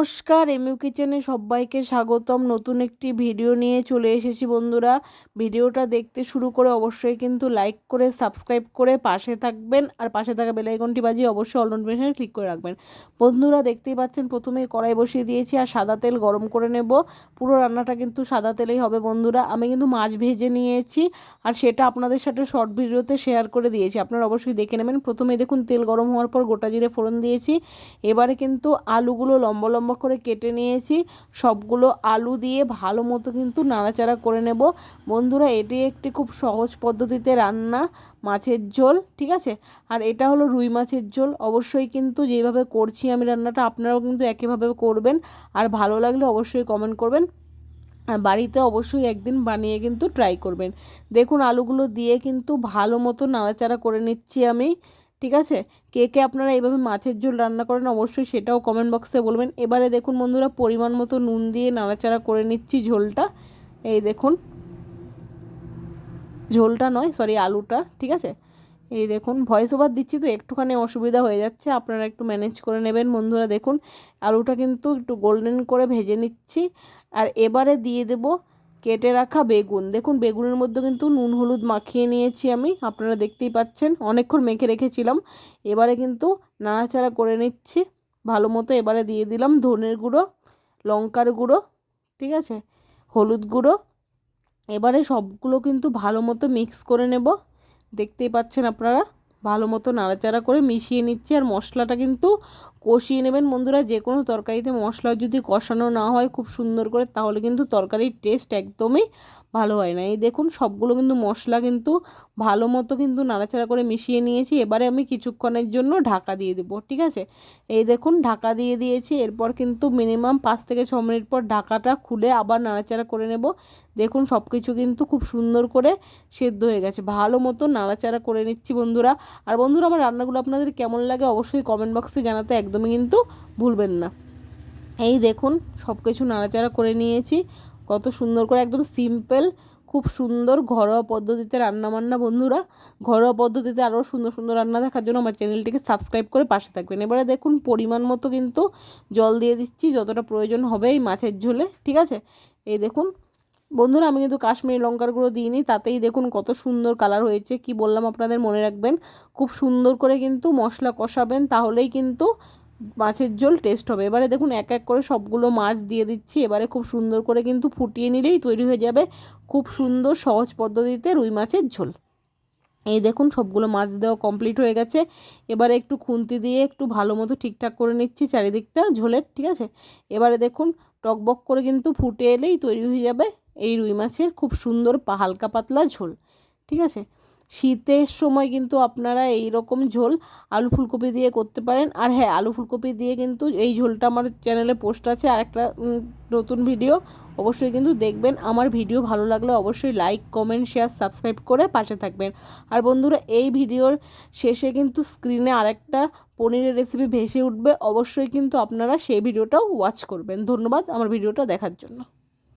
নমস্কার, এমইউ কিচেনে সবাইকে স্বাগতম। নতুন একটি ভিডিও নিয়ে চলে এসেছি বন্ধুরা। ভিডিওটা দেখতে শুরু করে অবশ্যই কিন্তু লাইক করে, সাবস্ক্রাইব করে পাশে থাকবেন আর পাশে থাকা বেলাইকনটি বাজিয়ে অবশ্যই অল নোটিফিকেশানে ক্লিক করে রাখবেন। বন্ধুরা, দেখতেই পাচ্ছেন প্রথমে কড়াই বসিয়ে দিয়েছি আর সাদা তেল গরম করে নেব। পুরো রান্নাটা কিন্তু সাদা তেলেই হবে বন্ধুরা। আমি কিন্তু মাছ ভেজে নিয়েছি আর সেটা আপনাদের সাথে শর্ট ভিডিওতে শেয়ার করে দিয়েছি। আপনারা অবশ্যই দেখে নেবেন। প্রথমে দেখুন তেল গরম হওয়ার পর গোটা জিরে ফোড়ন দিয়েছি। এবারে কিন্তু আলুগুলো লম্বা লম্বা করে কেটে নিয়েছি। সবগুলো আলু দিয়ে ভালো মতো কিন্তু নাড়াচাড়া করে নেব। বন্ধুরা, এটি একটি খুব সহজ পদ্ধতিতে রান্না মাছের ঝোল, ঠিক আছে? আর এটা হলো রুই মাছের ঝোল। অবশ্যই কিন্তু যেভাবে করছি আমি রান্নাটা, আপনারাও কিন্তু একইভাবে করবেন। আর ভালো লাগলে অবশ্যই কমেন্ট করবেন। আর বাড়িতে অবশ্যই একদিন বানিয়ে কিন্তু ট্রাই করবেন। দেখুন, আলুগুলো দিয়ে কিন্তু ভালো মতো নাড়াচাড়া করে নিচ্ছি আমি। ঠিক আছে? কে কে আপনারা এইভাবে মাছের ঝোল রান্না করেন অবশ্যই সেটাও কমেন্ট বক্সে বলবেন। এবারে দেখুন বন্ধুরা, পরিমাণ মতো নুন দিয়ে নাড়াচাড়া করে নিচ্ছি ঝোলটা। এই দেখুন। ঝোলটা নয় সরি আলুটা, ঠিক আছে? এই দেখুন ভয়েস ওভার দিচ্ছি তো, একটুখানি অসুবিধা হয়ে যাচ্ছে, আপনারা একটু ম্যানেজ করে নেবেন। বন্ধুরা, দেখুন, আলুটা কিন্তু একটু গোল্ডেন করে ভেজে নিচ্ছি। আর এবারে দিয়ে দেবো কেটে রাখা বেগুন। দেখুন, বেগুনের মধ্যে কিন্তু নুন, হলুদ মাখিয়ে নিয়েছি আমি। আপনারা দেখতেই পাচ্ছেন, অনেকক্ষণ মেখে রেখেছিলাম। এবারে কিন্তু নাড়াচাড়া করে নিচ্ছি। ভালো মতো এবারে দিয়ে দিলাম ধনের গুঁড়ো, লঙ্কার গুঁড়ো, ঠিক আছে? হলুদ গুঁড়ো। এবারে সবগুলো কিন্তু ভালো মতো মিক্স করে নেব। দেখতেই পাচ্ছেন আপনারা, ভালো মতো নাড়াচাড়া করে মিশিয়ে নিচ্ছি। আর মশলাটা কিন্তু কষিয়ে নেবেন। বন্ধুরা যে কোনো তরকারিতে মশলা যদি কষানো না হয় খুব সুন্দর করে, তাহলে কিন্তু তরকারির টেস্ট একদমই ভালো হয় না। এই দেখুন, সবগুলো কিন্তু মশলা কিন্তু ভালো মতো কিন্তু নাড়াচাড়া করে মিশিয়ে নিয়েছি। এবারে আমি কিছুক্ষণের জন্য ঢাকা দিয়ে দেবো, ঠিক আছে? এই দেখুন, ঢাকা দিয়ে দিয়েছি। এরপর কিন্তু মিনিমাম পাঁচ থেকে ছ মিনিট পর ঢাকাটা খুলে আবার নাড়াচাড়া করে নেব। দেখুন সব কিছু কিন্তু খুব সুন্দর করে সেদ্ধ হয়ে গেছে। ভালো মতো নাড়াচাড়া করে নিচ্ছি বন্ধুরা। আর বন্ধুরা, আমার রান্নাগুলো আপনাদের কেমন লাগে অবশ্যই কমেন্ট বক্সে জানাতে একদমই কিন্তু ভুলবেন না। এই দেখুন সব কিছু নাড়াচাড়া করে নিয়েছি। কত সুন্দর করে, একদম সিম্পল খুব সুন্দর ঘরোয়া পদ্ধতিতে রান্না বান্না বন্ধুরা। ঘরোয়া পদ্ধতিতে আরও সুন্দর সুন্দর রান্না দেখার জন্য আমার চ্যানেলটিকে সাবস্ক্রাইব করে পাশে থাকবেন। এবারে দেখুন, পরিমাণ মতো কিন্তু জল দিয়ে দিচ্ছি, যতটা প্রয়োজন হবে এই মাছের ঝোলে, ঠিক আছে? এই দেখুন, বন্ধুরা আমি কিন্তু কাশ্মীরি লঙ্কার গুঁড়ো দিইনি, তাতেই দেখুন কত সুন্দর কালার হয়েছে, কি বললাম আপনাদের মনে রাখবেন? খুব সুন্দর করে কিন্তু মশলা কষাবেন, তাহলেই কিন্তু মাছের ঝোল টেস্ট হবে। এবারে দেখুন এক এক করে সবগুলো মাছ দিয়ে দিচ্ছি। এবারে খুব সুন্দর করে কিন্তু ফুটিয়ে নিলেই তৈরি হয়ে যাবে খুব সুন্দর সহজ পদ্ধতিতে রুই মাছের ঝোল। এই দেখুন সবগুলো মাছ দেওয়া কমপ্লিট হয়ে গেছে। এবারে একটু খুন্তি দিয়ে একটু ভালো মতো ঠিকঠাক করে নিচ্ছি চারিদিকটা ঝোলের, ঠিক আছে? এবারে দেখুন টকবক করে কিন্তু ফুটে এলেই তৈরি হয়ে যাবে এই রুই মাছের খুব সুন্দর হালকা পাতলা ঝোল, ঠিক আছে? শীতের সময় কিন্তু আপনারা এই রকম ঝোল আলু ফুলকপি দিয়ে করতে পারেন। আর হ্যাঁ আলু ফুলকপি দিয়ে কিন্তু এই ঝোলটা আমার চ্যানেলে পোস্ট আছে। আর একটা নতুন ভিডিও অবশ্যই কিন্তু দেখবেন। আমার ভিডিও ভালো লাগলে অবশ্যই লাইক, কমেন্ট, শেয়ার, সাবস্ক্রাইব করে পাশে থাকবেন। আর বন্ধুরা, এই ভিডিওর শেষে কিন্তু স্ক্রিনে আরেকটা পনিরের রেসিপি ভেসে উঠবে। অবশ্যই কিন্তু আপনারা সেই ভিডিওটাও ওয়াচ করবেন। ধন্যবাদ আমার ভিডিওটা দেখার জন্য।